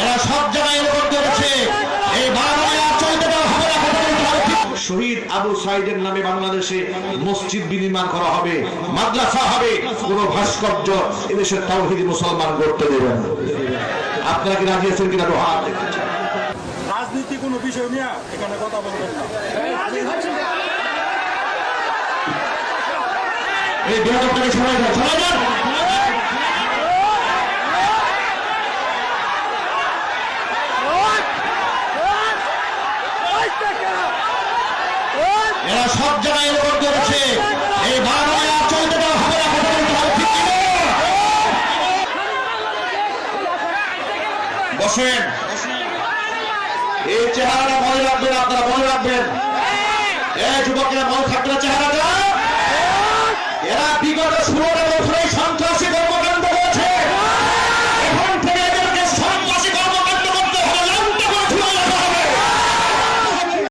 এরা সব জায়গায় এরকম করেছে। এই বাংলায় আর চলতে দেওয়া হবে না কথা বলতে হবে ঠিক। শহীদ আবু সাইদের নামে বাংলাদেশে মসজিদ বিনির্মাণ করা হবে মাদ্রাসা হবে কোন ভাস্কর্য এদেশের তাওহিদি মুসলমান করতে দেবেন আপনারা কি রাজি আছেন কিনা? হাত রাজনীতি কোনো বিষয় নিয়ে এখানে কথা বলবেন এই এরা সব জায়গায় এরকম করেছে। এই বাংলায়? বসেন। এই চেহারাটা মনে রাখবেন আপনারা, মনে রাখবেন। যুবকেরা মনে থাকবে চেহারাটা? এরা বিগত ষোলো